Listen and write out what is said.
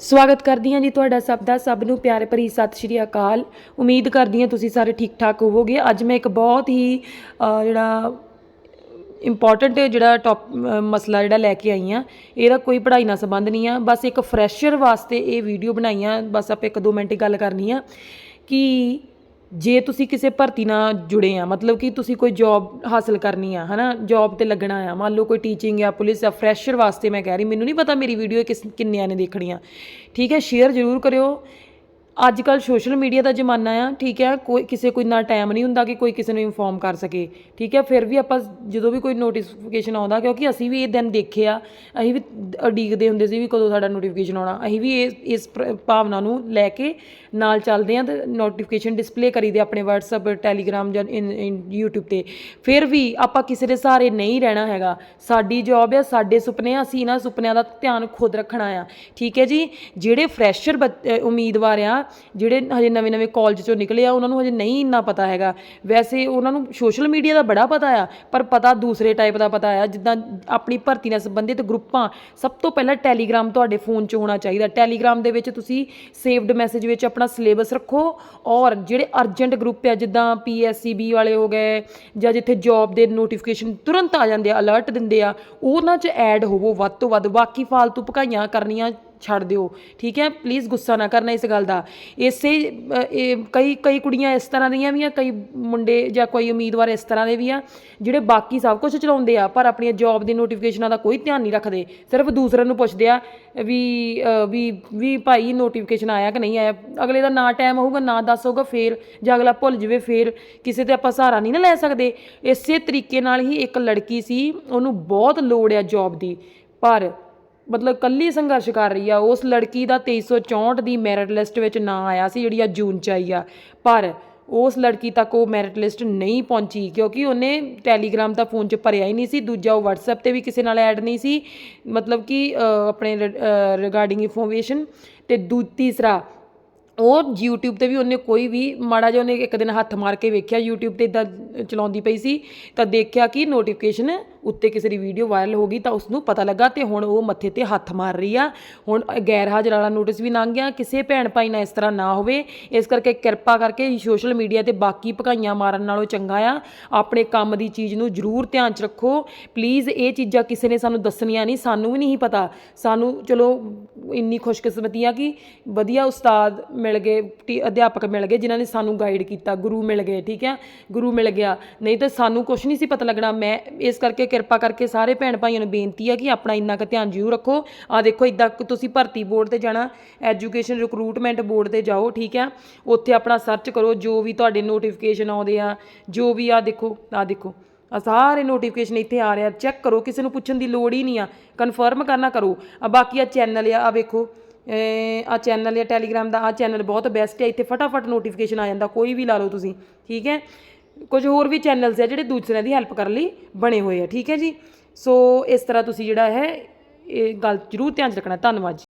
ਸਵਾਗਤ ਕਰਦੀ ਹਾਂ ਜੀ ਤੁਹਾਡਾ ਸਭ ਦਾ ਸਭ ਨੂੰ ਪਿਆਰ ਭਰੀ ਸਤਿ ਸ਼੍ਰੀ ਅਕਾਲ। ਉਮੀਦ ਕਰਦੀ ਹਾਂ ਤੁਸੀਂ ਸਾਰੇ ਠੀਕ ਠਾਕ ਹੋਵੋਗੇ। ਅੱਜ ਮੈਂ ਇੱਕ ਬਹੁਤ ਹੀ ਅ, ਜਿਹੜਾ ਇੰਪੋਰਟੈਂਟ ਜਿਹੜਾ ਟੌਪ ਮਸਲਾ ਜਿਹੜਾ ਲੈ ਕੇ ਆਈ ਆ ਇਹਦਾ ਕੋਈ ਪੜ੍ਹਾਈ ਨਾਲ ਸੰਬੰਧ ਨਹੀਂ ਆ। ਬਸ ਇੱਕ ਫਰੈਸ਼ਰ ਵਾਸਤੇ ਇਹ ਵੀਡੀਓ ਬਣਾਈ ਆ ਬਸ ਆਪਾਂ ਇੱਕ ਦੋ ਮਿੰਟ ਹੀ ਗੱਲ ਕਰਨੀ ਆ ਕਿ ਜੇ ਤੁਸੀਂ ਕਿਸੇ ਭਰਤੀ ਨਾਲ ਜੁੜੇ ਆ, ਮਤਲਬ ਕਿ ਤੁਸੀਂ ਕੋਈ ਜੌਬ ਹਾਸਲ ਕਰਨੀ ਆ, ਹਨਾ? ਜੌਬ ਤੇ ਲੱਗਣਾ ਆ, ਮੰਨ ਲਓ ਕੋਈ ਟੀਚਿੰਗ ਆ ਪੁਲਿਸ ਆ ਫਰੈਸ਼ਰ ਵਾਸਤੇ ਮੈਂ ਕਹਿ ਰਹੀ, ਮੈਨੂੰ ਨਹੀਂ ਪਤਾ ਮੇਰੀ ਵੀਡੀਓ ਕਿਸ, ਕਿੰਨਿਆਂ ਨੇ ਦੇਖਣੀ ਆ। ਠੀਕ ਹੈ ਸ਼ੇਅਰ ਜ਼ਰੂਰ ਕਰਿਓ। ਅੱਜ ਕੱਲ ਸੋਸ਼ਲ ਮੀਡੀਆ ਦਾ ਜ਼ਮਾਨਾ ਆ, ਠੀਕ ਹੈ, ਕੋਈ ਕਿਸੇ ਕੋਈ ਨਾ ਟਾਈਮ ਨਹੀਂ ਹੁੰਦਾ ਕਿ ਕੋਈ ਕਿਸੇ ਨੂੰ ਇਨਫੋਰਮ ਕਰ ਸਕੇ, ਠੀਕ ਹੈ, ਫਿਰ ਵੀ ਆਪਾਂ ਜਦੋਂ ਵੀ ਕੋਈ ਨੋਟੀਫਿਕੇਸ਼ਨ ਆਉਂਦਾ, ਕਿਉਂਕਿ ਅਸੀਂ ਵੀ ਇਹ ਦਿਨ ਦੇਖੇ ਆ, ਅਸੀਂ ਵੀ ਉਡੀਕਦੇ ਹੁੰਦੇ ਸੀ ਵੀ ਕਦੋਂ ਸਾਡਾ ਨੋਟੀਫਿਕੇਸ਼ਨ ਆਉਣਾ, ਅਸੀਂ ਵੀ ਇਸ ਇਸ ਪ੍ਰ- ਭਾਵਨਾ ਨੂੰ ਲੈ ਕੇ ਨਾਲ ਚੱਲਦੇ ਆ ਤੇ ਨੋਟੀਫਿਕੇਸ਼ਨ ਡਿਸਪਲੇ ਕਰੀਦੇ ਆਪਣੇ WhatsApp, Telegram ਜਾਂ ਇਨ YouTube ਤੇ, ਫਿਰ ਵੀ ਆਪਾਂ ਕਿਸੇ ਦੇ ਸਹਾਰੇ ਨਹੀਂ ਰਹਿਣਾ ਹੈਗਾ, ਸਾਡੀ ਜੌਬ ਆ, ਸਾਡੇ ਸੁਪਨੇ ਆ, ਅਸੀਂ ਇਹਨਾਂ ਸੁਪਨਿਆਂ ਦਾ ਧਿਆਨ ਖੁਦ ਰੱਖਣਾ ਆ, ਠੀਕ ਹੈ ਜੀ, ਜਿਹੜੇ ਫਰੈਸ਼ਰ ਉਮੀਦਵਾਰ ਆ ਜਿਹੜੇ ਹਜੇ ਨਵੇਂ ਨਵੇਂ ਕਾਲਜ ਚੋਂ ਨਿਕਲੇ ਆ, ਉਹਨਾਂ ਨੂੰ ਹਜੇ ਨਹੀਂ ਇੰਨਾ ਪਤਾ ਹੈਗਾ। ਵੈਸੇ ਉਹਨਾਂ ਨੂੰ ਸੋਸ਼ਲ ਮੀਡੀਆ ਦਾ ਬੜਾ ਪਤਾ ਆ, ਪਰ ਪਤਾ ਦੂਸਰੇ ਟਾਈਪ ਦਾ ਪਤਾ ਆ। ਜਿੱਦਾਂ ਆਪਣੀ ਭਰਤੀ ਨਾਲ ਸੰਬੰਧਿਤ ਗਰੁੱਪਾਂ, ਸਭ ਤੋਂ ਪਹਿਲਾਂ ਟੈਲੀਗ੍ਰਾਮ ਤੁਹਾਡੇ ਫੋਨ 'ਚ ਹੋਣਾ ਚਾਹੀਦਾ। ਟੈਲੀਗ੍ਰਾਮ ਦੇ ਵਿੱਚ ਤੁਸੀਂ ਸੇਵਡ ਮੈਸੇਜ ਵਿੱਚ ਆਪਣਾ ਸਿਲੇਬਸ ਰੱਖੋ ਔਰ ਜਿਹੜੇ ਅਰਜੈਂਟ ਗਰੁੱਪ ਆ, ਜਿੱਦਾਂ ਪੀਐਸਸੀਬੀ ਵਾਲੇ ਹੋ ਗਏ ਜਾਂ ਜਿੱਥੇ ਜੌਬ ਦੇ ਨੋਟੀਫਿਕੇਸ਼ਨ ਤੁਰੰਤ ਆ ਜਾਂਦੇ ਆ ਅਲਰਟ ਦਿੰਦੇ ਆ, ਉਹਨਾਂ 'ਚ ਐਡ ਹੋਵੋ ਵੱਧ ਤੋਂ ਵੱਧ। ਬਾਕੀ ਫਾਲਤੂ ਭਕਾਈਆਂ ਕਰਨੀਆਂ ਛੱਡ ਦਿਓ। ਠੀਕ ਹੈ? ਪਲੀਜ਼ ਗੁੱਸਾ ਨਾ ਕਰਨਾ ਇਸ ਗੱਲ ਦਾ। ਇਸੇ ਇਹ ਕਈ ਕਈ ਕੁੜੀਆਂ ਇਸ ਤਰ੍ਹਾਂ ਦੀਆਂ ਵੀ ਆ, ਕਈ ਮੁੰਡੇ ਜਾਂ ਕੋਈ ਉਮੀਦਵਾਰ ਇਸ ਤਰ੍ਹਾਂ ਦੇ ਵੀ ਆ, ਜਿਹੜੇ ਬਾਕੀ ਸਭ ਕੁਝ ਚਲਾਉਂਦੇ ਆ, ਪਰ ਆਪਣੀਆਂ ਜੌਬ ਦੀ ਨੋਟੀਫਿਕੇਸ਼ਨਾਂ ਦਾ ਕੋਈ ਧਿਆਨ ਨਹੀਂ ਰੱਖਦੇ। ਸਿਰਫ ਦੂਸਰਿਆਂ ਨੂੰ ਪੁੱਛਦੇ ਆ ਵੀ ਵੀ ਵੀ ਭਾਈ ਨੋਟੀਫਿਕੇਸ਼ਨ ਆਇਆ ਕਿ ਨਹੀਂ ਆਇਆ? ਅਗਲੇ ਦਾ ਨਾ ਟਾਈਮ ਹੋਊਗਾ, ਨਾ ਦੱਸ ਹੋਊਗਾ, ਫੇਰ ਜਾਂ ਅਗਲਾ ਭੁੱਲ ਜਾਵੇ, ਫੇਰ ਕਿਸੇ ਤੇ ਆਪਾਂ ਸਹਾਰਾ ਨਹੀਂ ਨਾ ਲੈ ਸਕਦੇ। ਇਸੇ ਤਰੀਕੇ ਨਾਲ ਹੀ ਇੱਕ ਲੜਕੀ ਸੀ, ਉਹਨੂੰ ਬਹੁਤ ਲੋੜ ਆ ਜੌਬ ਦੀ। ਪਰ ਮਤਲਬ ਇਕੱਲੀ ਸੰਘਰਸ਼ ਕਰ ਰਹੀ ਆ, ਉਸ ਲੜਕੀ ਦਾ 2364 ਦੀ ਮੈਰਿਟ ਲਿਸਟ ਵਿੱਚ ਨਾਂ ਆਇਆ ਸੀ, ਜਿਹੜੀ ਆ ਜੂਨ ਚ ਆਈ ਆ। ਪਰ ਉਸ ਲੜਕੀ ਤੱਕ ਉਹ ਮੈਰਿਟ ਲਿਸਟ ਨਹੀਂ ਪਹੁੰਚੀ, ਕਿਉਂਕਿ ਉਹਨੇ ਟੈਲੀਗ੍ਰਾਮ ਤਾਂ ਫੋਨ 'ਚ ਭਰਿਆ ਹੀ ਨਹੀਂ ਸੀ, ਦੂਜਾ ਉਹ WhatsApp ਤੇ ਵੀ ਕਿਸੇ ਨਾਲ ਐਡ ਨਹੀਂ ਸੀ। ਮਤਲਬ ਕਿ ਆਪਣੇ ਰਿਗਾਰਡਿੰਗ ਇਨਫੋਰਮੇਸ਼ਨ ਤੇ ਦੂ, ਤੀਸਰਾ, ਉਹ YouTube ਤੇ ਵੀ ਉਹਨੇ ਕੋਈ ਵੀ, ਮਾੜਾ ਜਿਹਾ ਉਹਨੇ ਇੱਕ ਦਿਨ ਹੱਥ ਮਾਰ ਕੇ ਵੇਖਿਆ, YouTube ਤੇ ਇਦਾਂ ਚਲਾਉਂਦੀ ਪਈ ਸੀ, ਤਾਂ ਦੇਖਿਆ ਕਿ ਨੋਟੀਫਿਕੇਸ਼ਨ ਉੱਤੇ ਕਿਸੇ ਦੀ ਵੀਡੀਓ ਵਾਇਰਲ ਹੋ ਗਈ ਤਾਂ ਉਸ ਨੂੰ ਪਤਾ ਲੱਗਾ ਤੇ ਹੁਣ ਉਹ ਮੱਥੇ ਤੇ ਹੱਥ ਮਾਰ ਰਹੀ ਆ। ਹੁਣ ਗੈਰ ਹਾਜ਼ਰ ਵਾਲਾ ਨੋਟਿਸ ਵੀ ਲੰਘ ਗਿਆ, ਕਿਸੇ ਭੈਣ ਭਾਈ ਨਾਲ ਇਸ ਤਰ੍ਹਾਂ ਨਾ ਹੋਵੇ, ਇਸ ਕਰਕੇ ਕਿਰਪਾ ਕਰਕੇ ਸੋਸ਼ਲ ਮੀਡੀਆ ਤੇ ਬਾਕੀ ਭਕਾਈਆਂ ਮਾਰਨ ਨਾਲੋਂ ਚੰਗਾ ਆ। ਆਪਣੇ ਕੰਮ ਦੀ ਚੀਜ਼ ਨੂੰ ਜ਼ਰੂਰ ਧਿਆਨ ਚ ਰੱਖੋ। ਪਲੀਜ਼ ਇਹ ਚੀਜ਼ਾਂ ਕਿਸੇ ਨੇ ਸਾਨੂੰ ਦੱਸਣੀਆਂ ਨਹੀਂ, ਸਾਨੂੰ ਵੀ ਨਹੀਂ ਪਤਾ। ਸਾਨੂੰ ਚਲੋ ਇੰਨੀ ਖੁਸ਼ਕਿਸਮਤੀ ਆ ਕਿ ਵਧੀਆ ਉਸਤਾਦ ਮਿਲ ਗਏ, ਟੀ- ਅਧਿਆਪਕ ਮਿਲ ਗਏ, ਜਿਨ੍ਹਾਂ ਨੇ ਸਾਨੂੰ ਗਾਈਡ ਕੀਤਾ, ਗੁਰੂ ਮਿਲ ਗਏ, ਠੀਕ ਆ? ਗੁਰੂ ਮਿਲ ਗਿਆ ਨਹੀਂ ਤਾਂ ਸਾਨੂੰ ਕੁਝ ਨਹੀਂ ਸੀ ਪਤਾ ਲੱਗਣਾ। ਮੈਂ ਇਸ ਕਰਕੇ ਕਿਰਪਾ ਕਰਕੇ ਸਾਰੇ ਭੈਣ ਭਾਈਆਂ ਨੂੰ ਬੇਨਤੀ ਆ ਕਿ ਆਪਣਾ ਇੰਨਾ ਕੁ ਧਿਆਨ ਜ਼ਰੂਰ ਰੱਖੋ। ਆ ਦੇਖੋ ਇਦਾਂ ਤੁਸੀਂ ਭਰਤੀ ਬੋਰਡ ਤੇ ਜਾਣਾ, ਐਜੂਕੇਸ਼ਨ ਰਿਕਰੂਟਮੈਂਟ ਬੋਰਡ ਤੇ ਜਾਓ, ਠੀਕ ਹੈ ਉੱਥੇ ਆਪਣਾ ਸਰਚ ਕਰੋ, ਜੋ ਵੀ ਤੁਹਾਡੇ ਨੋਟੀਫਿਕੇਸ਼ਨ ਆਉਂਦੇ ਆ, ਜੋ ਵੀ ਆ ਦੇਖੋ ਆ ਦੇਖੋ ਆ ਸਾਰੇ ਨੋਟੀਫਿਕੇਸ਼ਨ ਇੱਥੇ ਆ ਰਿਹਾ। ਚੈੱਕ ਕਰੋ, ਕਿਸੇ ਨੂੰ ਪੁੱਛਣ ਦੀ ਲੋੜ ਹੀ ਨਹੀਂ ਆ। ਕਨਫਰਮ ਕਰਨਾ ਕਰੋ। ਆ ਬਾਕੀ ਆ ਚੈਨਲ ਆ ਆ ਵੇਖੋ ਆ ਚੈਨਲ ਆ ਟੈਲੀਗ੍ਰਾਮ ਦਾ ਆ ਚੈਨਲ ਬਹੁਤ ਬੈਸਟ ਹੈ ਇੱਥੇ ਫਟਾਫਟ ਨੋਟੀਫਿਕੇਸ਼ਨ ਆ ਜਾਂਦਾ, ਕੋਈ ਵੀ ਲਾ ਲਓ ਤੁਸੀਂ, ਠੀਕ ਹੈ? ਕੁਝ ਹੋਰ ਵੀ ਚੈਨਲਸ ਆ ਜਿਹੜੇ ਦੂਸਰਿਆਂ ਦੀ ਹੈਲਪ ਕਰਨ ਲਈ ਬਣੇ ਹੋਏ ਆ, ਠੀਕ ਹੈ ਜੀ? ਸੋ ਇਸ ਤਰ੍ਹਾਂ ਤੁਸੀਂ ਜਿਹੜਾ ਹੈ, ਇਹ ਗੱਲ ਜ਼ਰੂਰ ਧਿਆਨ 'ਚ ਰੱਖਣਾ। ਧੰਨਵਾਦ ਜੀ।